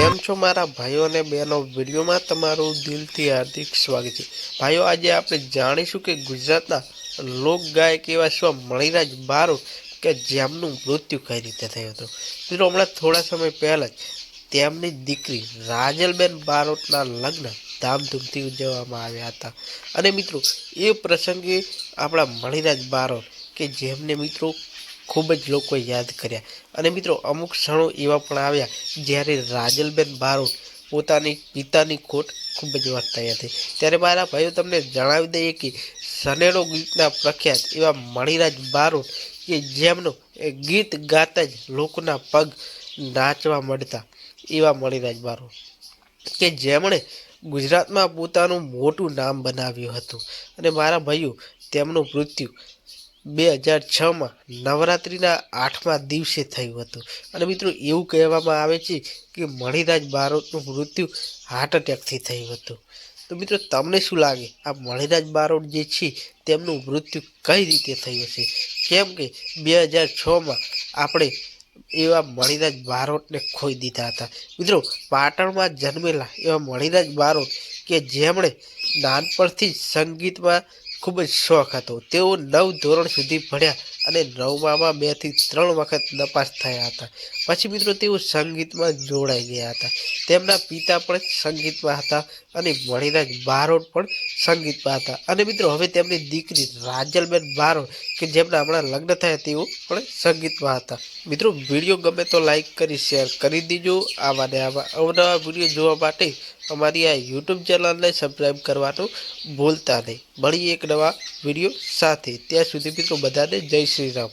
કેમ છો મારા ભાઈઓ અને બહેનો? વિડીયોમાં તમારું દિલથી હાર્દિક સ્વાગત છે. ભાઈઓ, આજે આપણે જાણીશું કે ગુજરાતના લોક ગાયક એવા સ્વ મણિરાજ બારો કે જેમનું મૃત્યુ કઈ રીતે થયું હતું? મિત્રો, હમણાં થોડા સમય પહેલાં જ તેમની દીકરી રાજલબેન બારોટના લગ્ન ધામધૂમથી ઉજવવામાં આવ્યા હતા. અને મિત્રો, એ પ્રસંગે આપણા મણિરાજ બારોટ કે જેમને મિત્રો ખૂબ જ લોકો યાદ કર્યા. અને મિત્રો, અમુક ક્ષણો એવા પણ આવ્યા જ્યારે રાજલબેન બારોટ પોતાની પિતાની ખોટ ખૂબ જ વર્તાઈ હતી. ત્યારે મારા ભાઈઓ તમને જણાવી દઈએ કે સનેડો ગીતના પ્રખ્યાત એવા મણિરાજ બારોટ કે જેમનો ગીત ગાતા જ લોકોના પગ નાચવા મળતા એવા મણિરાજ બારોટ કે જેમણે ગુજરાતમાં પોતાનું મોટું નામ બનાવ્યું હતું. અને મારા ભાઈઓ, તેમનું મૃત્યુ બે હજાર છમાં નવરાત્રિના આઠમા દિવસે થયું હતું. અને મિત્રો, એવું કહેવામાં આવે છે કે મણિરાજ બારોટનું મૃત્યુ હાર્ટ એટેકથી થયું હતું. તો મિત્રો, તમને શું લાગે? આ મણિરાજ બારોટ જે છે, તેમનું મૃત્યુ કઈ રીતે થયું હશે કેમ કે બે હજાર છમાં આપણે એવા મણિરાજ બારોટને ખોઈ દીધા હતા. મિત્રો, પાટણમાં જન્મેલા એવા મણિરાજ બારોટ કે જેમણે નાનપણથી જ સંગીતમાં ખૂબ જ શોખ હતો. તેઓ નવ ધોરણ સુધી ભણ્યા. અને નવમામાં બેથી ત્રણ વખત નપાસ થયા હતા. પછી મિત્રો તેઓ સંગીતમાં જોડાઈ ગયા હતા. તેમના પિતા પણ સંગીતમાં હતા અને મણિરાજ બારોટ પણ સંગીતમાં હતા. અને મિત્રો હવે તેમની દીકરી રાજલબેન બારોટ, કે જેમના હમણાં લગ્ન થયા, તેઓ પણ સંગીતમાં હતા. મિત્રો વીડિયો ગમે તો લાઈક કરી, શેર કરી દીજો. આવા ને આવા અવનવા વીડિયો જોવા માટે અમારી આ યુટ્યુબ ચેનલને સબસ્ક્રાઈબ કરવાનું ભૂલતા નહીં. મળીએ એક નવા વીડિયો સાથે ત્યાં સુધી મિત્રો બધાને જય શ્રી રામ.